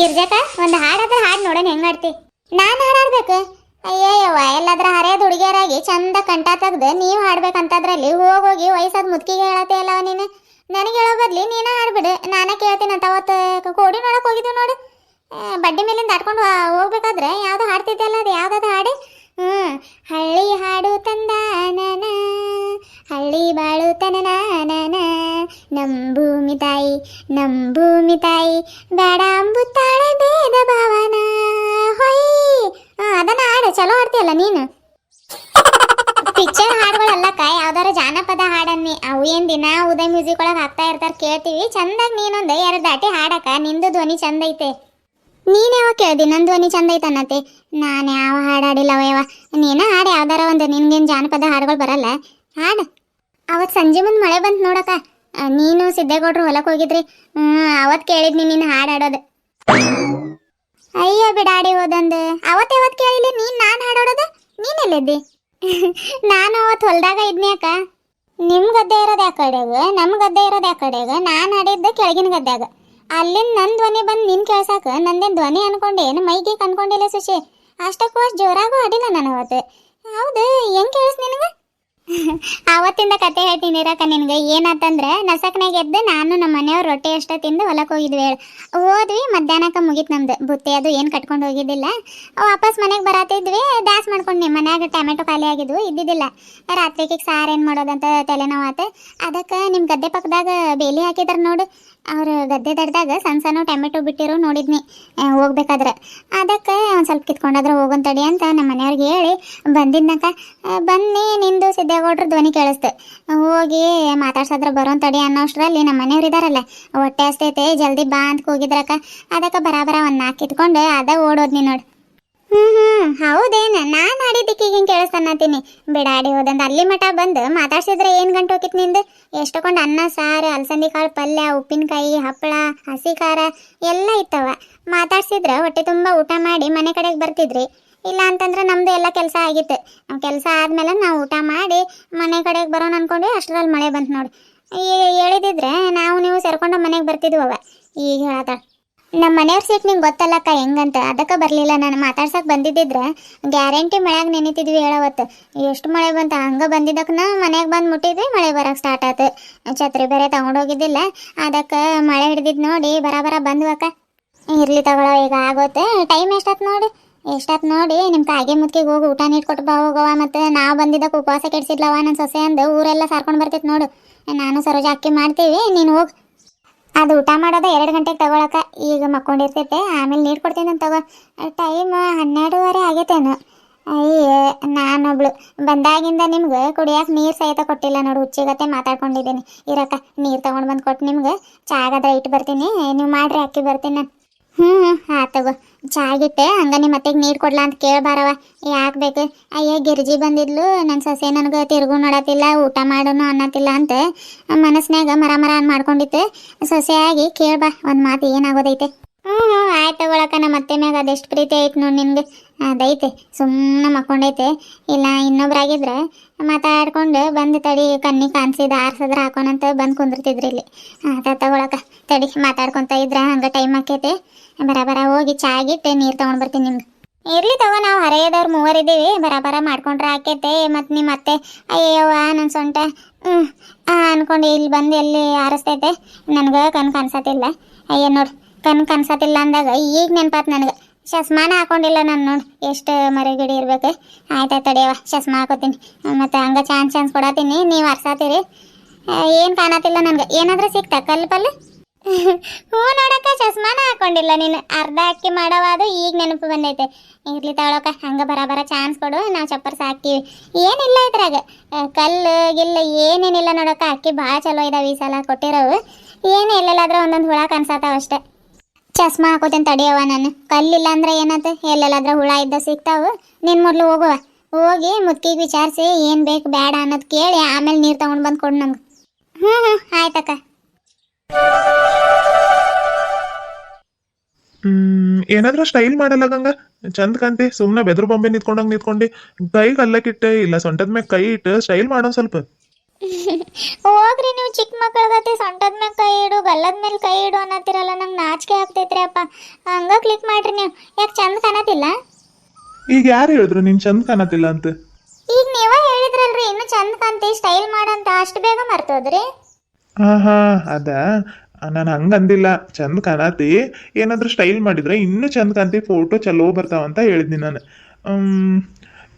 ಗಿರ್ಜಕ, ಒಂದು ಹಾಡಾದ್ರೆ ಹಾಡು ನೋಡೋಣ ಹೆಂಗ್ ಆಡ್ತಿ ನಾನು ಹಾಡಾಡ್ಬೇಕು ಅಯ್ಯಯ್ಯವ್ವ, ಎಲ್ಲಾದ್ರ ಹರಿಯದ ಹುಡುಗಿಯರಾಗಿ ಚಂದ ಕಂಠ ತೆಗ್ದು ನೀವು ಹಾಡ್ಬೇಕಂತದ್ರಲ್ಲಿ ಹೋಗೋಗಿ ವಯಸ್ಸಾದ ಮುದ್ಕಿಗೆ ಹೇಳತ್ತೆ ಅಲ್ಲವ ನೀನು? ನನಗೆ ಹೇಳೋ ಬದ್ಲಿ ನೀನ ಹಾಡ್ಬಿಡು. ನಾನೇ ಕೇಳ್ತೀನಿ ಅಂತ ಅವತ್ತು ಕೋಡಿ ನೋಡಕ್ ಹೋಗಿದ್ವಿ ನೋಡು. ಬಡ್ಡಿ ಮೇಲಿಂದ ದಾಟ್ಕೊಂಡು ಹೋಗ್ಬೇಕಾದ್ರೆ ಯಾವ್ದು ಹಾಡ್ತಿದ್ದೆ ಅಲ್ಲ ಅದು ಯಾವ್ದಾದ್ರು ಹಾಡು. ಹಳ್ಳಿ ಹಾಡು ತಂದಾನನ, ಹಳ್ಳಿ ಬಾಳು ತನನಾನನ. ನಮ್ ಭೂಮಿ ತಾಯಿ, ನಮ್ ಭೂಮಿ ತಾಯಿ, ಬೇಡ ಅಂಬುತ್ತಾಳೆ ಭೇದ ಭಾವನ. ಹೊಯ್. ಅದನ್ನ ಹಾಡು, ಚಲೋ ಹಾಡ್ತೀಯಲ್ಲ ನೀನು? ಪಿಕ್ಚರ್ ಹಾಡುಗಳಲ್ಲಕ್ಕ ಯಾವ್ದಾರ ಜಾನಪದ ಹಾಡನ್ನಿ. ಅವು ಏನ್ ದಿನ ಉದಯ ಮ್ಯೂಸಿಕ್ ಒಳಗೆ ಹಾಕ್ತಾ ಇರ್ತಾರೆ ಕೇಳ್ತೀವಿ. ಚಂದಾಗಿ ನೀನೊಂದು ಎರಡು ದಾಟಿ ಹಾಡಕ್ಕ, ನಿಂದು ಧ್ವನಿ ಚಂದ ಐತೆ. ನೀನ್ ನನ್ನ ಧ್ವನಿ ಚಂದ ಐತೆ ಅನ್ನತ್ತೆ ನಾನು ಯಾವ ಹಾಡು ಹಾಡಿಲ್ಲ ಯವ ನೀನ ಹಾಡು ಯಾವ್ದಾರ ಒಂದು ನಿನ್ಗೇನು ಜಾನಪದ ಹಾಡುಗಳು ಬರಲ್ಲ. ಹಾಡು. ಅವತ್ತು ಸಂಜೆ ಮುಂದೆ ಮಳೆ ಬಂತು ನೋಡಕ್ಕ. ಆ, ನೀನು ಸಿದ್ದೇಗೌಡ್ರು ಹೊಲಕ್ಕೆ ಹೋಗಿದ್ರಿ. ಹ್ಞೂ ಅವತ್ತು ಕೇಳಿದ್ನಿ ನೀನು ಹಾಡು ಹಾಡೋದು. ಅಯ್ಯ ಬಿಡಾಡಿ ಹೋದಂದು. ಅವತ್ತು ಯಾವತ್ತು ಕೇಳಿಲ್ಲ ನೀನು ನಾನು ಹಾಡೋಡೋದು ನೀನೆಲ್ಲಿದ್ದಿ ನಾನು ಅವತ್ತು ಹೊಲದಾಗ ಇದ್ನಿ ಅಕ್ಕ. ನಿಮ್ಮ ಗದ್ದೆ ಇರೋದು ಯಾಕಡೆಗೆ? ನಮ್ಮ ಗದ್ದೆ ಇರೋದು ಯಾಕಡೆಗೆ? ನಾನು ಹಾಡಿದ್ದೆ ಕೆಳಗಿನ ಗದ್ದ್ಯಾಗ. ಅಲ್ಲಿಂದ ನನ್ನ ಧ್ವನಿ ಬಂದು ನಿನ್ನ ಕೇಳ್ಸಾಕ ನಂದೇನು ಧ್ವನಿ ಅನ್ಕೊಂಡೆ ಏನು ಮೈಗೆ ಅನ್ಕೊಂಡಿಲ್ಲ ಸುಶಿ. ಅಷ್ಟಕ್ಕೂ ಅಷ್ಟು ಜೋರಾಗೂ ಆಡಿಲ್ಲ ನಾನು ಅವತ್ತು. ಹೌದು, ಹೆಂಗೆ ಕೇಳಿಸ್ ನಿನಗೆ? ಆವತ್ತಿಂದ ಕತೆ ಹೇಳ್ತೀನಿ ಇರಕ್ಕ ನಿನ್ಗೆ. ಏನಂತಂದ್ರೆ ನಸಕ್ನಾಗ ಎದ್ದು ನಾನು ನಮ್ಮ ಮನೆಯವ್ರು ರೊಟ್ಟಿ ಅಷ್ಟೇ ತಿಂದು ಹೊಲಕ್ಕೆ ಹೋಗಿದ್ವಿ ಹೇಳಿ. ಹೋದ್ವಿ ಮಧ್ಯಾಹ್ನಕ್ಕೆ ಮುಗೀತು ನಮ್ದು. ಬುತ್ತಿ ಅದು ಏನು ಕಟ್ಕೊಂಡು ಹೋಗಿದ್ದಿಲ್ಲ. ವಾಪಸ್ ಮನೆಗೆ ಬರತ್ತಿದ್ವಿ ದಾಸ್ ಮಾಡ್ಕೊಂಡ್ನಿ. ಮನ್ಯಾಗ ಟೊಮೆಟೊ ಖಾಲಿ ಆಗಿದ್ವು ಇದ್ದಿದ್ದಿಲ್ಲ. ರಾತ್ರಿಗೆ ಸಾರು ಏನು ಮಾಡೋದಂತ ತಲೆನೋವು ಆತ ಅದಕ್ಕೆ ನಿಮ್ಮ ಗದ್ದೆ ಪಕ್ಕದಾಗ ಬೇಲಿ ಹಾಕಿದಾರ ನೋಡು. ಅವ್ರ ಗದ್ದೆ ದಡ್ದಾಗ ಸಣ್ಣ ಸಣ್ಣ ಟೊಮೆಟೊ ಬಿಟ್ಟಿರೋ ನೋಡಿದ್ನಿ. ಹೋಗ್ಬೇಕಾದ್ರೆ. ಅದಕ್ಕೆ ಒಂದು ಸ್ವಲ್ಪ ಕಿತ್ಕೊಂಡಾದ್ರೆ ಹೋಗೋನ್ ತಡಿ ಅಂತ ನಮ್ಮ ಮನೆಯವ್ರಿಗೆ ಹೇಳಿ ಬಂದಿದ್ನಕ ಆ, ಬನ್ನಿ ನಿಂದು ಸಿದ್ದೇಗೌಡ್ರ ಧ್ವನಿ ಕೇಳಿಸ್ತೆ. ಹೋಗಿ ಮಾತಾಡ್ಸದ್ರ ಬರೋನ್ ತಡಿ ಅನ್ನೋಷ್ಟ್ರಲ್ಲಿ ನಮ್ಮ ಮನೆಯವ್ರು ಇದಾರಲ್ಲ, ಹೊಟ್ಟೆ ಅಷ್ಟೈತೆ ಜಲ್ದಿ ಬಾ ಅಂತ ಹೋಗಿದ್ರಕ್ಕ ಅದಕ್ಕೆ ಬರಾಬರ ಒಂದು ನಾಲ್ಕು ಇಟ್ಕೊಂಡು ಅದ ಓಡೋದ್ನಿ ನೋಡು. ಹ್ಞೂ ಹ್ಞೂ ಹೌದೇನ? ನಾನು ಆಡಿದ್ದಕ್ಕೆ ಹಿಂಗೆ ಕೇಳಿಸ್ತಾನತೀನಿ ಬಿಡಾಡಿ ಹೋದಂದ ಅಲ್ಲಿ ಮಠ ಬಂದು ಮಾತಾಡ್ಸಿದ್ರೆ ಏನು ಗಂಟು ಹೋಗಿತ್ತು ನಿಂದು? ಎಷ್ಟೊಂದು ಅನ್ನ, ಸಾರು, ಅಲಸಂದಿ ಕಾಳು, ಪಲ್ಯ, ಉಪ್ಪಿನಕಾಯಿ, ಹಪ್ಪಳ, ಹಸಿ ಖಾರ, ಎಲ್ಲ ಇತ್ತವ. ಮಾತಾಡ್ಸಿದ್ರೆ ಹೊಟ್ಟೆ ತುಂಬ ಊಟ ಮಾಡಿ ಮನೆ ಕಡೆಗೆ ಬರ್ತಿದ್ರಿ. ಇಲ್ಲ ಅಂತಂದ್ರೆ ನಮ್ಮದು ಎಲ್ಲ ಕೆಲಸ ಆಗಿತ್ತು. ನಮ್ಮ ಕೆಲಸ ಆದಮೇಲೆ ನಾವು ಊಟ ಮಾಡಿ ಮನೆ ಕಡೆಗೆ ಬರೋಣ ಅನ್ಕೊಂಡ್ವಿ, ಅಷ್ಟರಲ್ಲಿ ಮಳೆ ಬಂತು ನೋಡಿ. ಹೇಳಿದಿದ್ರೆ ನಾವು ನೀವು ಸೇರ್ಕೊಂಡು ಮನೆಗೆ ಬರ್ತಿದ್ವವ ಈಗ ಹೇಳತ್ತಾಳ ನಮ್ಮ ಮನೆಯವ್ರ ಸೀಟ್ ನಿಂಗೆ ಗೊತ್ತಲ್ಲಕ್ಕ ಹೆಂಗಂತ. ಅದಕ್ಕೆ ಬರಲಿಲ್ಲ ನಾನು. ಮಾತಾಡ್ಸಕ್ಕೆ ಬಂದಿದ್ದಿದ್ರೆ ಗ್ಯಾರಂಟಿ ಮಳೆಯಾಗ ನೆನಿತಿದ್ವಿ ಹೇಳವತ್ತು ಎಷ್ಟು ಮಳೆ ಬಂತ? ಹಂಗೆ ಬಂದಿದ್ದಕ್ಕೆ ಮನೆಗೆ ಬಂದು ಮುಟ್ಟಿದ್ವಿ, ಮಳೆ ಬರೋಕ್ಕೆ ಸ್ಟಾರ್ಟ್ ಆಯ್ತು ಛತ್ರಿ ಬೇರೆ ತಗೊಂಡೋಗಿದ್ದಿಲ್ಲ ಅದಕ್ಕೆ ಮಳೆ ಹಿಡ್ದಿದ್ದು ನೋಡಿ ಬರ ಬಂದ್ವಕ್ಕ. ಇರ್ಲಿ ತಗೊಳ್ಳೋ ಈಗ ಆಗೋತ್ತೆ ಟೈಮ್ ಎಷ್ಟಾಯ್ತು ನೋಡಿ? ಎಷ್ಟಾತ್ ನೋಡಿ ನಿಮ್ಮ ಕಾಗೆ ಮುದ್ಕಿಗೆ ಹೋಗಿ, ಊಟ ನೀಟ್ಕೊಟ್ಟು ಬಾ ಹೋಗವ ಮತ್ತು. ನಾವು ಬಂದಿದ್ದಕ್ಕೆ ಉಪವಾಸ ಕೆಡ್ಸಿದ್ಲವ ನನ್ನ ಸೊಸೆ ಅಂದು. ಊರೆಲ್ಲ ಸಾರ್ಕೊಂಡು ಬರ್ತೈತೆ ನೋಡು. ನಾನು ಸರೋಜ ಅಕ್ಕಿ ಮಾಡ್ತೀವಿ, ನೀನು ಹೋಗಿ. ಅದು ಊಟ ಮಾಡೋದು ಎರಡು ಗಂಟೆಗೆ ತಗೊಳಕ. ಈಗ ಮಕ್ಕೊಂಡಿರ್ತೈತೆ, ಆಮೇಲೆ ನೀರು ಕೊಡ್ತೀನಿ ತಗೋ. ಟೈಮ್ ಹನ್ನೆರಡುವರೆ ಆಗೈತೇನು. ಅಯ್ಯ, ನಾನೊಬ್ಳು. ಬಂದಾಗಿಂದ ನಿಮ್ಗೆ ಕುಡಿಯಕ್ಕೆ ನೀರು ಸಹಿತ ಕೊಟ್ಟಿಲ್ಲ ನೋಡು, ಹುಚ್ಚಿಗತ್ತೆ ಮಾತಾಡ್ಕೊಂಡಿದ್ದೀನಿ ಇರಕ್ಕ, ನೀರು ತಗೊಂಡು ಬಂದು ಕೊಟ್ಟು ನಿಮ್ಗೆ. ಚಾಗದ ಇಟ್ಟು ಬರ್ತೀನಿ. ನೀವು ಮಾಡ್ರಿ, ಅಕ್ಕಿ ಬರ್ತೀನಿ. ನಾನು ಹ್ಞೂ ಆ ತಗೋ. ಚಾಗಿಟ್ಟೆ ಹಂಗ ನಿಮ್ಮ ಅತ್ತೆಗೆ ನೀರು ಕೊಡ್ಲಾ ಅಂತ ಕೇಳ್ಬಾರವ ಯಾಕೆ ಬೇಕು ಅಯ್ಯ, ಗಿರ್ಜಿ ಬಂದಿದ್ಲು. ನನ್ನ ಸೊಸೆ ನನಗೆ ತಿರುಗು ನೋಡತ್ತಿಲ್ಲ, ಊಟ ಮಾಡೋನು ಅನ್ನತ್ತಿಲ್ಲ ಅಂತ. ಮನಸ್ನ್ಯಾಗ ಮರ ಮರ ಮಾಡ್ಕೊಂಡಿತ್ತು. ಸೊಸೆಯಾಗಿ ಕೇಳ್ಬಾ, ಒಂದು ಮಾತು ಏನಾಗೋದೈತೆ. ಹ್ಞೂ ಹ್ಞೂ ಆಯ್ತು ತಗೊಳಕ ನಮ್ಮ ಅತ್ತೆ ಮ್ಯಾಗ ಅದೆಷ್ಟು ಪ್ರೀತಿ ಐತೆ ನೋಡಿ ನಿನ್ಗೆ. ಅದೈತೆ ಸುಮ್ಮನೆ ಮಕ್ಕೊಂಡೈತೆ. ಇಲ್ಲ, ಇನ್ನೊಬ್ರಾಗಿದ್ರೆ ಮಾತಾಡ್ಕೊಂಡು ಬಂದು ತಡಿ, ಕಣ್ಣಿ ಕಾಣಿಸಿದ ಆರ್ಸಿದ್ರೆ ಹಾಕೊಂಡಂತ ಬಂದು ಕುಂದಿರ್ತಿದ್ರಿ ಇಲ್ಲಿ. ಅದ ತಗೊಳಕ ತಡಿ, ಮಾತಾಡ್ಕೊತ ಇದ್ರೆ, ಹಂಗೆ ಟೈಮ್ ಆಕೈತೆ. ಬರಬರ ಹೋಗಿ ಚಾಗಿಟ್ಟು ನೀರು ತೊಗೊಂಡು ಬರ್ತೀನಿ ನಿಮ್ಗೆ. ಇರ್ಲಿ ತಗೋ, ನಾವು ಹರೆಯದವ್ರು ಮೂವರಿದ್ದೀವಿ ಬರಬರ ಮಾಡ್ಕೊಂಡ್ರೆ ಆಕೈತೆ. ಮತ್ತು ನಿಮ್ಮ ಅತ್ತೆ ಅಯ್ಯವ್ವ ನನ್ನ ಸೊಂಟ. ಹ್ಞೂ ಅನ್ಕೊಂಡು, ಇಲ್ಲಿ ಬಂದು ಎಲ್ಲಿ ಆರಿಸ್ತೈತೆ? ನನಗೆ ಕಣ್ ಕಾಣಿಸತ್ತಿಲ್ಲ ಅಯ್ಯ, ನೋಡು ಕಣ್ ಕನ್ಸತ್ತಿಲ್ಲ ಅಂದಾಗ ಈಗ ನೆನ್ಪಾತ್ ನನಗೆ. ಚಸ್ಮಾನ ಹಾಕೊಂಡಿಲ್ಲ ನಾನು ನೋಡಿ, ಎಷ್ಟು ಮರಿಗಿಡಿ ಇರ್ಬೇಕು. ಆಯ್ತಾ ತಡಿಯವ ಚಸ್ಮಾ ಹಾಕೋತೀನಿ. ಮತ್ತು ಹಂಗೆ ಚಾನ್ಸ್ ಚಾನ್ಸ್ ಕೊಡತ್ತೀನಿ. ನೀವು ಅರ್ಸಾತೀರಿ ಏನು ಕಾಣತಿಲ್ಲ ನನಗೆ. ಏನಾದರೂ ಸಿಕ್ತಾ, ಕಲ್ಲು ಪಲ್ಲು? ಹ್ಞೂ ನೋಡಕ್ಕ, ಚಸ್ಮಾನ ಹಾಕೊಂಡಿಲ್ಲ ನೀನು. ಅರ್ಧ ಅಕ್ಕಿ ಮಾಡೋವಾದು ಈಗ ನೆನಪು ಬಂದೈತೆ. ಇರ್ಲಿ ತಗೊಳಕ ಹಂಗೆ ಬರ ಚಾನ್ಸ್ ಕೊಡು, ನಾವು ಚಪ್ಪರ್ಸ್ ಹಾಕ್ತೀವಿ. ಏನಿಲ್ಲ ಇದ್ರಾಗ. ಕಲ್ಲು, ಗಿಲ್ಲ, ಏನೇನಿಲ್ಲ ನೋಡಕ್ಕ, ಅಕ್ಕಿ ಭಾಳ ಚಲೋ ಇದಾವೆ ಈ ಸಲ ಕೊಟ್ಟಿರೋವು. ಏನು ಎಲ್ಲೆಲ್ಲಾದ್ರೂ ಒಂದೊಂದು ಹುಳ ಕನ್ಸತ್ತಾವಷ್ಟೇ ಚಸ್ಮಾ ಹಾಕೋತೇನೆ ತಡಿಯವ ನಾನು. ಕಲ್ಲಿಲ್ಲ ಅಂದ್ರೆ ಏನಂತ? ಎಲ್ಲೆಲ್ಲಾದ್ರೆ ಹುಳ ಇದ್ದ ಸಿಗ್ತಾವು. ನಿನ್ ಮೊದಲು ಹೋಗುವ. ಹೋಗಿ ಮುತ್ತಿಗೆ ವಿಚಾರಿಸಿ ಏನು ಬೇಕು ಬೇಡ ಅನ್ನೋದು ಕೇಳಿ ಆಮೇಲೆ ನೀರು ತಗೊಂಡು ಬಂದು ಕೊಡು ನಮ್ಗೆ. ಹ್ಞೂ ಹ್ಞೂ ಆಯ್ತಕ್ಕ. ಏನಾದ್ರೂ ಸ್ಟೈಲ್ ಮಾಡಲ್ಲ ಗಂಗ. ಚಂದ ಕಾಂತಿ ಸುಮ್ಮನೆ ಬೆದ್ರು ಬೊಂಬೆ ನಿಂತ್ಕೊಂಡಂಗ್ ನಿಂತ್ಕೊಂಡು. ಕೈಗೆ ಅಲ್ಲಕ್ಕಿಟ್ಟೆ ಇಲ್ಲ ಸೊಂಟದ ಮೇಲೆ ಕೈ ಇಟ್ಟು ಸ್ಟೈಲ್ ಮಾಡೋನ್ ಸ್ವಲ್ಪ. ಹೋಗ್ರಿ ನೀವು ಚಿಕ್ಕ ಮಕ್ಕಳಗತ್ತೆ ಸೊಂಟದ ಮೇಲೆ ಕೈ ಇಡು ಗಲ್ಲದ ಮೇಲೆ ಕೈ ಇಡು ಅನ್ನತ್ತಿರಲ್ಲ ನಂಗೆ ನಾಚಿಕೆ ಆಗ್ತೈತ್ರಿ ಅಪ್ಪ. ಹಂಗ ಕ್ಲಿಕ್ ಮಾಡ್ರಿ ನೀವು. ಯಾಕೆ ಚಂದ ಕಾಣತಿಲ್ಲ? ಈಗ ಯಾರು ಹೇಳಿದ್ರು ನಿನ್ ಚಂದ ಕಾಣತಿಲ್ಲ ಅಂತ? ಈಗ ನೀವ ಹೇಳಿದ್ರಲ್ರಿ ಇನ್ನು ಚಂದ ಕಾಣ್ತಿ ಸ್ಟೈಲ್ ಮಾಡಂತ ಅಷ್ಟು ಬೇಗ ಮರ್ತೋದ್ರಿ. ಹಾ ಹಾ ಅದ. ನಾನು ಹಂಗಂದಿಲ್ಲ ಚಂದ ಕಾಣತಿ. ಏನಾದರೂ ಸ್ಟೈಲ್ ಮಾಡಿದ್ರೆ ಇನ್ನೂ ಚಂದ ಕಾಣ್ತಿ ಫೋಟೋ ಚಲೋ ಬರ್ತಾವಂತ ಹೇಳಿದ್ನಿ ನಾನು. ಏನೋ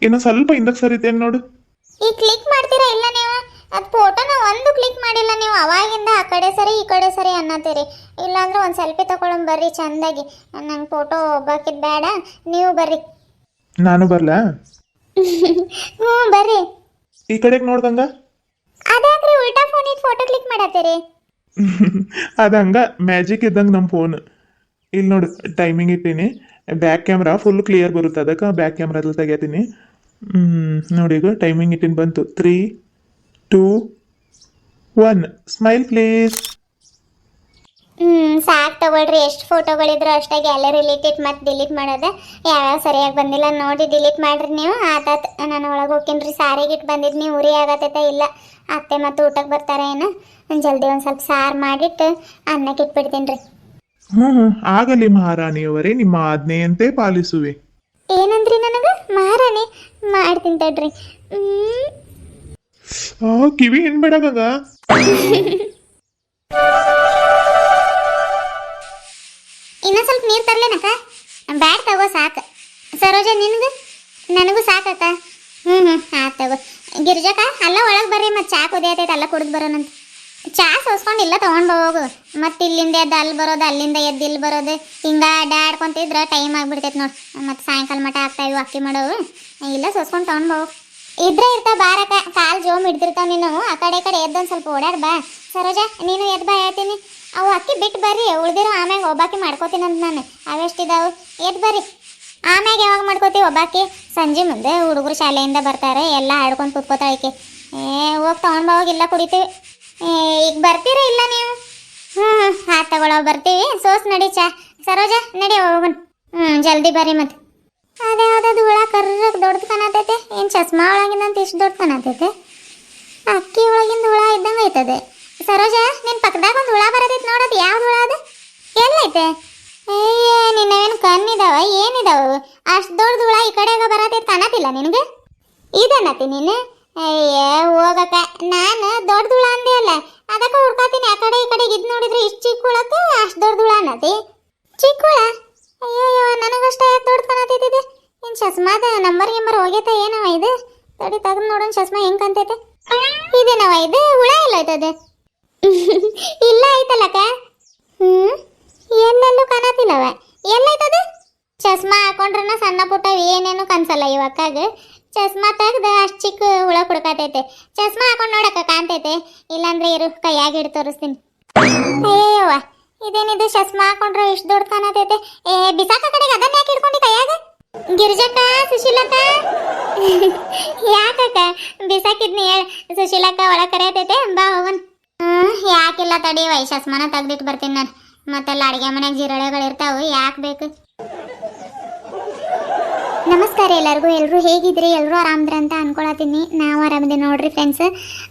ಇನ್ನು ಸ್ವಲ್ಪ ಹಿಂದಕ್ಕೆ ಸರಿತೇನೆ ನೋಡು. ಈಗ ಕ್ಲಿಕ್ ಮಾಡ್ತೀರಾ ಇಲ್ಲ ನೀವು? ಅದು ಫೋಟೋನ ಒಂದು ಕ್ಲಿಕ್ ಮಾಡಿಲ್ಲ ನೀವು ಅವಾಗಿಂದ ಆ ಕಡೆ ಸರಿ ಈ ಕಡೆ ಸರಿ ಅನ್ನತ್ತೀರಿ. ಇಲ್ಲಾಂದ್ರೆ ಒಂದು ಸೆಲ್ಫಿ ತಗೊಳಂ ಬರ್ರಿ ಚಂದಾಗಿ. ನಂಗೆ ಫೋಟೋ ಒಬ್ಬಾಕಿದ್ ಬೇಡ ನೀವು ಬರ್ರಿ. ನಾನು ಬರ್ಲಾ? ಹ್ಞೂ ಬರ್ರಿ. ಈ ಕಡೆಗೆ ನೋಡ್ದಂಗ ಅದ್ಯಾಕ್ರಿ ಉಲ್ಟಾ ಫೋನ್ ಇಟ್ಟು ಫೋಟೋ ಕ್ಲಿಕ್ ಮಾಡತ್ತೀರಿ? ಅದು ಹಂಗ ಮ್ಯಾಜಿಕ್ ಇದ್ದಂಗೆ ನಮ್ಮ ಫೋನ್ ಇಲ್ಲಿ ನೋಡು ಟೈಮಿಂಗ್ ಇಟ್ಟೀನಿ. ಬ್ಯಾಕ್ ಕ್ಯಾಮ್ರಾ ಫುಲ್ ಕ್ಲಿಯರ್ ಬರುತ್ತೆ ಅದಕ್ಕೆ ಬ್ಯಾಕ್ ಕ್ಯಾಮ್ರಾದಲ್ಲಿ ತೆಗಿತೀನಿ ಹ್ಞೂ ನೋಡಿ ಈಗ ಟೈಮಿಂಗ್ ಇಟ್ಟಿನ ಬಂತು. Three two one smile please hmm ಸಾಕ್ ತಗೊಳ್ರಿ. ಎಷ್ಟು ಫೋಟೋಗಳಿದ್ರು ಅಷ್ಟೇ ಗ್ಯಾಲರಿ ರಿಲೇಟೆಡ್ ಮತ್ತೆ ಡಿಲೀಟ್ ಮಾಡೋದು. ಯಾವ್ಯಾವ ಸರಿಯಾಗಿ ಬಂದಿಲ್ಲ ನೋಡಿ ಡಿಲೀಟ್ ಮಾಡ್ರಿ ನೀವು. ಆತಾತ್ ನಾನು ಒಳಗೆ ಹೋಗ್ತೀನಿ ರೀ. ಸಾರಿಗೆ ಇಟ್ಟು ಬಂದಿದ್ದು ಉರಿ ಆಗತ್ತೈತೆ ಇಲ್ಲ. ಅತ್ತೆ ಮತ್ತೆ ಊಟಕ್ಕೆ ಬರ್ತಾರೆ ಏನು? ಜಲ್ದಿ ಒಂದು ಸ್ವಲ್ಪ ಸಾರು ಮಾಡಿಟ್ಟು ಅನ್ನಕ್ಕೆ ಇಟ್ಬಿಡ್ತೀನಿ ರೀ. ಹ್ಞೂ ಹ್ಞೂ ಆಗಲಿ ಮಹಾರಾಣಿಯವರೇ ನಿಮ್ಮ ಆಜ್ಞೆಯಂತೆ ಪಾಲಿಸುವೆ. ಏನಂದ್ರಿ ನನಗೆ? ಮಹಾರಾಣಿ ಮಾಡ್ತೀನಿ ತಡ್ರಿ. ಹ್ಮ್ ಆ, ಕಿವಿ ಹಿಂಡ್ಬೇಡಾಗ ಇನ್ನೊಂದು ಸ್ವಲ್ಪ ನೀರು ತರ್ಲೇನಕ್ಕ? ಬ್ಯಾಡ್ ತಗೋ ಸಾಕು. ಸರೋಜ ನಿನ್ಗ? ನನಗೂ ಸಾಕಕ್ಕ ಹ್ಞೂ ಹ್ಞೂ ಆಯ್ತು ತಗೋ. ಗಿರ್ಜಕ್ಕ ಅಲ್ಲ ಒಳಗೆ ಬರ್ರಿ ಮತ್ತೆ ಚಾ ಕುದಿಯತೈತೆ ಅಲ್ಲ ಕುಡ್ದು ಬರೋಣಂತ. ಚಾ ಸೋಸ್ಕೊಂಡು ಇಲ್ಲ ತೊಗೊಂಡು ಹೋಗು. ಮತ್ತೆ ಇಲ್ಲಿಂದ ಎದ್ದು ಅಲ್ಲಿ ಬರೋದು ಅಲ್ಲಿಂದ ಎದ್ದು ಇಲ್ಲಿ ಬರೋದು. ಹಿಂಗ ಅಡ್ಡಾಡ್ಕೊಂತಿದ್ರೆ ಟೈಮ್ ಆಗ್ಬಿಡ್ತೈತೆ ನೋಡಿ. ಮತ್ತೆ ಸಾಯಂಕಾಲ ಮಟ ಆಗ್ತಾ ಇವು ಅಕ್ಕಿ ಮಾಡೋವು. ಇಲ್ಲ ಸೋಸ್ಕೊಂಡು ತೊಗೊಂಡು ಹೋಗು. ಇದ್ರೆ ಇರ್ತ ಬಾರಕ ಕಾಲು ಜೋಮ್ ಹಿಡ್ದಿರ್ತಾವ ನೀನು. ಆ ಕಡೆ ಕಡೆ ಎದ್ದೊಂದು ಸ್ವಲ್ಪ ಓಡಾಡ್ ಬಾ. ಸರೋಜ ನೀನು ಎದ್ದು ಬಾ ಹೇಳ್ತೀನಿ. ಅವು ಅಕ್ಕಿ ಬಿಟ್ಟು ಬರ್ರಿ ಉಳ್ದಿರೋ ಆಮ್ಯಾಗ ಒಬ್ಬಾಕಿ ಅಂತ ನಾನು. ಅವೆಷ್ಟಿದಾವು ಎದ್ ಬರ್ರಿ. ಆಮ್ಯಾಗ ಯಾವಾಗ ಮಾಡ್ಕೋತೀವಿ ಒಬ್ಬಾಕಿ? ಸಂಜೆ ಮುಂದೆ ಹುಡುಗರು ಶಾಲೆಯಿಂದ ಬರ್ತಾರೆ ಎಲ್ಲ ಆಡ್ಕೊಂಡು ಕೂತ್ಕೋತಾಳೆ ಈಕೆ. ಏ ಹೋಗಿ ತೊಗೊಂಡು ಹೋಗಿಲ್ಲ ಕುಡಿತೀವಿ. ಏ, ಈಗ ಬರ್ತೀರಾ ಇಲ್ಲ ನೀವು? ಹ್ಞೂ ಹಾಂ ತಗೊಳ್ಳೋ ಬರ್ತೀವಿ. ಸೋಸ್ ನಡಿ ಚಾ. ಸರೋಜ ನಡಿ ಹೋಗೋಣ. ಹ್ಞೂ ಜಲ್ದಿ ಬರ್ರಿ ಮತ್ತೆ. ಅದೇ ಯಾವ್ದು ಹುಳ ಕರ್ರಕ್ಕೆ ದೊಡ್ಡದು ಕಾಣತೈತೆ ಏನು ಚಸ್ಮಾ ಒಳಗಿನಂತ ಇಷ್ಟು ದೊಡ್ಡ ಕಾಣತೈತೆ ಅಕ್ಕಿ ಒಳಗಿಂದ ಹುಳ ಇದ್ದಂಗೆ ಐತದೆ ಸರೋಜ ನಿನ್ನ ಪಕ್ಕದಾಗ ಒಂದು ಹುಳ ಬರೋದೈತೆ ನೋಡೋದು ಯಾವ್ದು ಹುಳ ಅದು? ಎಲ್ಲೈತೆ? ಅಯ್ಯ ನಿನ್ನವೇನು ಕಣ್ಣಿದಾವ? ಏನಿದಾವ? ಅಷ್ಟು ದೊಡ್ಡ ಹುಳ ಈ ಕಡೆಗ ಬರತೈತೆ ಕಾಣತಿಲ್ಲ ನಿನಗೆ? ಇದನ್ನತಿ ನೀನು? ಅಯ್ಯ, ಹೋಗಕ್ಕ. ನಾನು ದೊಡ್ಡ ಹುಳ ಅಂದೆ ಅಲ್ಲ. ಅದಕ್ಕೆ ಹುಡ್ಕೋತೀನಿ. ಆ ಕಡೆ ಈ ಕಡೆ ಇದು ನೋಡಿದ್ರೆ ಇಷ್ಟು ಚಿಕ್ಕ ಹುಳಕ್ಕೆ ಅಷ್ಟು ದೊಡ್ಡ ಹುಳ ಅನ್ನತಿ ಚಿಕ್ಕ ಹುಳ? ಅಯ್ಯಯ್ಯೋ, ನನಗಷ್ಟೇ ಯಾಕೆ ದೊಡ್ಡ ಕಾಣತೈತಿದೆ ಇನ್ ಚಸ್ಮಾದ ನಂಬರ್ ಗಿಂಬರ್ ಹೋಗೈತ ಏನವ ಇದು? ತಡಿ ತೆಗೆದು ನೋಡೋಣ ಚಸ್ಮಾ ಹೆಂಗ್ ಕಂತೈತೆ ಇದೇನವ ಇದು? ಹುಳ ಇಲ್ಲ ಐತದೆ ಇಲ್ಲ ಆಯ್ತಲ್ಲಕ್ಕ ಹ್ಮ್? ಎಲ್ಲೆಲ್ಲೂ ಕಾಣತಿಲ್ಲವ ಎಲ್ಲಾಯ್ತದೆ ಚಸ್ಮಾ ಹಾಕೊಂಡ್ರನ ಸಣ್ಣ ಪುಟ್ಟ ಏನೇನು ಕನ್ಸಲ್ಲ ಇವಕ್ಕಾಗ ಚಸ್ಮಾ ತೆಗ್ದು ಅಷ್ಟು ಚಿಕ್ಕ ಹುಳ ಕುಡ್ಕಾತೈತೆ. ಚಸ್ಮಾ ಹಾಕೊಂಡ್ ನೋಡಕ್ಕ ಕಾಣ್ತೈತೆ. ಇಲ್ಲಾಂದ್ರೆ ಇರು, ಕೈಯಾಗಿ ಹಿಡ್ ತೋರಿಸ್ತೀನಿ. ಅಯ್ಯವ್ವ ಇದೇನಿದು? ಚಸ್ಮಾ ಹಾಕೊಂಡ್ರೆ ಇಷ್ಟು ದೊಡ್ಡ ಕಾಣತೈತೆ. ಏ, ಬಿಸಾಕ ಕಡೆಗೆ ಅದನ್ನ ಗಿರಿಜಕ್ಕ, ಸುಶೀಲಕ್ಕ? ಯಾಕಕ್ಕ? ಬಿಸಾಕಿದ್ನಿ ಹೇಳ. ಸುಶೀಲಕ್ಕ ಒಳಗೆ ಕರೆಯತೈತೆ, ಬಾ ಹೋಗನ್ ಯಾಕಿಲ್ಲ ತಡಿ ವೈ ಚಸ್ಮಾನ ತೆಗ್ದಿಟ್ಟು ಬರ್ತೀನಿ ನಾನು. ಮತ್ತೆಲ್ಲ ಅಡುಗೆ ಮನೆಗೆ ಜಿರಳೆಗಳು ಇರ್ತಾವೆ, ಯಾಕೆ ಬೇಕು? ನಮಸ್ಕಾರ ಎಲ್ಲರಿಗೂ. ಎಲ್ಲರೂ ಹೇಗಿದ್ರಿ? ಎಲ್ಲರೂ ಆರಾಮದ್ರ ಅಂತ ಅನ್ಕೊಳತೀನಿ. ನಾವು ಆರಾಮಿದೆ ನೋಡ್ರಿ ಫ್ರೆಂಡ್ಸ್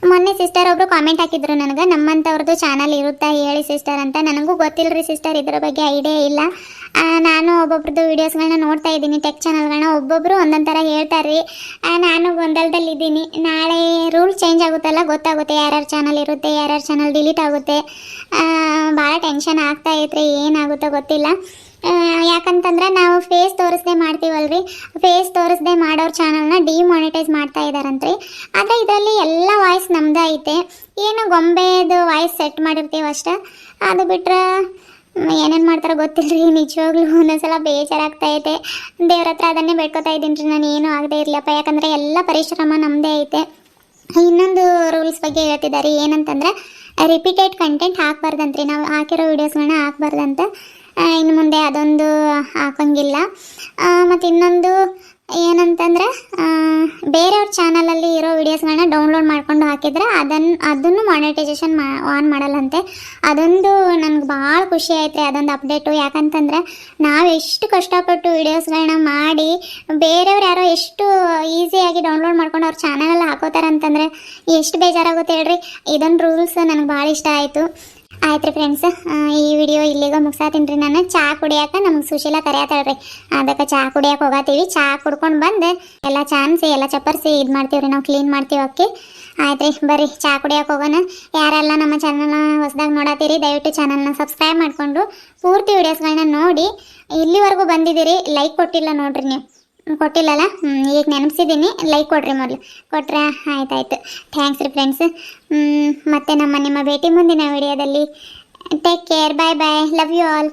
ಮೊನ್ನೆ ಸಿಸ್ಟರ್ ಒಬ್ರು ಕಾಮೆಂಟ್ ಹಾಕಿದ್ರು ನನಗೆ. ನಮ್ಮಂಥವ್ರದ್ದು ಚಾನಲ್ ಇರುತ್ತಾ ಹೇಳಿ ಸಿಸ್ಟರ್ ಅಂತ. ನನಗೂ ಗೊತ್ತಿಲ್ಲರಿ ಸಿಸ್ಟರ್ ಇದ್ರ ಬಗ್ಗೆ ಐಡಿಯಾ ಇಲ್ಲ. ನಾನು ಒಬ್ಬೊಬ್ರದ್ದು ವೀಡಿಯೋಸ್ಗಳನ್ನ ನೋಡ್ತಾ ಇದ್ದೀನಿ ಟೆಕ್ ಚಾನಲ್ಗಳನ್ನ ಒಬ್ಬೊಬ್ಬರು ಒಂದೊಂದು ಥರ ಹೇಳ್ತಾರೆ ನಾನು ಗೊಂದಲದಲ್ಲಿ ಇದ್ದೀನಿ. ನಾಳೆ ರೂಲ್ ಚೇಂಜ್ ಆಗುತ್ತಲ್ಲ, ಗೊತ್ತಾಗುತ್ತೆ ಯಾರ್ಯಾರ ಚಾನಲ್ ಇರುತ್ತೆ, ಯಾರ್ಯಾರ ಚಾನಲ್ ಡಿಲೀಟ್ ಆಗುತ್ತೆ. ಭಾಳ ಟೆನ್ಷನ್ ಆಗ್ತಾ ಇದ್ರೆ ಏನಾಗುತ್ತೋ ಗೊತ್ತಿಲ್ಲ. ಯಾಕಂತಂದ್ರೆ ನಾವು ಫೇಸ್ ತೋರಿಸ್ದೆ ಮಾಡ್ತೀವಲ್ರಿ? ಫೇಸ್ ತೋರಿಸ್ದೆ ಮಾಡೋರ್ ಚಾನಲ್ನ ಡಿಮಾನಿಟೈಸ್ ಮಾಡ್ತಾ ಇದಾರಂತ್ರಿ. ಆದರೆ ಇದರಲ್ಲಿ ಎಲ್ಲ ವಾಯ್ಸ್ ನಮ್ದೇ ಐತೆ. ಏನು ಗೊಂಬೆದು ವಾಯ್ಸ್ ಸೆಟ್ ಮಾಡಿರ್ತೀವಿ ಅಷ್ಟೇ. ಅದು ಬಿಟ್ರೆ ಏನೇನು ಮಾಡ್ತಾರೋ ಗೊತ್ತಿಲ್ರಿ. ನಿಜವಾಗ್ಲೂ ಒಂದೊಂದ್ಸಲ ಬೇಜಾರಾಗ್ತಾ ಐತೆ. ದೇವ್ರ ಹತ್ರ ಅದನ್ನೇ ಬೇಡ್ಕೊತಾ ಇದ್ದೀನಿ ರೀ. ನಾನು ಏನೂ ಆಗದೆ ಇರಲಪ್ಪ ಯಾಕಂದರೆ ಎಲ್ಲ ಪರಿಶ್ರಮ ನಮ್ಮದೇ ಐತೆ. ಇನ್ನೊಂದು ರೂಲ್ಸ್ ಬಗ್ಗೆ ಹೇಳ್ತಿದ್ದಾರೆ. ಏನಂತಂದ್ರೆ ರಿಪೀಟೆಡ್ ಕಂಟೆಂಟ್ ಹಾಕ್ಬಾರ್ದಂತ್ರಿ. ನಾವು ಹಾಕಿರೋ ವೀಡಿಯೋಸ್ಗಳನ್ನ ಹಾಕ್ಬಾರ್ದಂತ. ಇನ್ನು ಮುಂದೆ ಅದೊಂದು ಹಾಕಂಗಿಲ್ಲ. ಮತ್ತು ಇನ್ನೊಂದು ಏನಂತಂದ್ರೆ ಬೇರೆಯವ್ರ ಚಾನಲಲ್ಲಿ ಇರೋ ವಿಡಿಯೋಸ್ಗಳನ್ನ ಡೌನ್ಲೋಡ್ ಮಾಡ್ಕೊಂಡು ಹಾಕಿದ್ರೆ ಅದನ್ನು ಅದನ್ನು ಮಾನಿಟೈಸೇಷನ್ ಮಾ ಆನ್ ಮಾಡಲ್ಲಂತೆ. ಅದೊಂದು ನನಗೆ ಭಾಳ ಖುಷಿ ಆಯ್ತು ರೀ ಅದೊಂದು ಅಪ್ಡೇಟು ಯಾಕಂತಂದ್ರೆ, ನಾವು ಎಷ್ಟು ಕಷ್ಟಪಟ್ಟು ವಿಡಿಯೋಸ್ಗಳನ್ನ ಮಾಡಿ ಬೇರೆಯವ್ರು ಯಾರೋ ಎಷ್ಟು ಈಸಿಯಾಗಿ ಡೌನ್ಲೋಡ್ ಮಾಡ್ಕೊಂಡು ಅವ್ರ ಚಾನಲಲ್ಲಿ ಹಾಕೋತಾರೆ ಅಂತಂದರೆ ಎಷ್ಟು ಬೇಜಾರಾಗುತ್ತೆ ಹೇಳ್ರಿ? ಇದೊಂದು ರೂಲ್ಸ್ ನನಗೆ ಭಾಳ ಇಷ್ಟ ಆಯಿತು. ಆಯ್ತು ರೀ ಫ್ರೆಂಡ್ಸ್ ಈ ವಿಡಿಯೋ ಇಲ್ಲಿಗ ಮುಗ್ಸಾತೀನಿ ರೀ ನಾನು. ಚಹಾ ಕುಡಿಯಾಕ ನಮ್ಗೆ ಸುಶೀಲ ಕರೆಯತ್ತಾಳ್ರಿ ಅದಕ್ಕೆ ಚಹಾ ಕುಡಿಯಕ್ಕೆ ಹೋಗತ್ತೀವಿ ಚಹಾ ಕುಡ್ಕೊಂಡು ಬಂದು ಎಲ್ಲ ಚಾನ್ಸಿ, ಎಲ್ಲ ಚಪ್ಪರ್ಸಿ ಇದು ಮಾಡ್ತೀವಿ ರೀ ನಾವು ಕ್ಲೀನ್ ಮಾಡ್ತೀವಿ ಅಕ್ಕಿ. ಆಯ್ತು ರೀ ಬರ್ರಿ. ಚಹಾ ಕುಡಿಯಕ್ಕೆ ಹೋಗೋಣ. ಯಾರೆಲ್ಲ ನಮ್ಮ ಚಾನಲ್ನ ಹೊಸದಾಗಿ ನೋಡತ್ತೀರಿ ದಯವಿಟ್ಟು ಚಾನಲ್ನ ಸಬ್ಸ್ಕ್ರೈಬ್ ಮಾಡಿಕೊಂಡು ಪೂರ್ತಿ ವಿಡಿಯೋಸ್ಗಳನ್ನ ನೋಡಿ. ಇಲ್ಲಿವರೆಗೂ ಬಂದಿದ್ದೀರಿ. ಲೈಕ್ ಕೊಟ್ಟಿಲ್ಲ ನೋಡ್ರಿ ನೀವು. ಕೊಟ್ಟಿಲ್ಲಲ್ಲ? ಈಗ ನೆನಪಿಸಿದ್ದೀನಿ ಲೈಕ್ ಕೊಡ್ರಿ ಮೊದಲು. ಕೊಟ್ರೆ ಆಯ್ತಾಯ್ತು. ಥ್ಯಾಂಕ್ಸ್ ರೀ ಫ್ರೆಂಡ್ಸ್ ಮತ್ತೆ ನಮ್ಮ ನಿಮ್ಮ ಭೇಟಿ ಮುಂದಿನ ವಿಡಿಯೋದಲ್ಲಿ take care bye bye love you all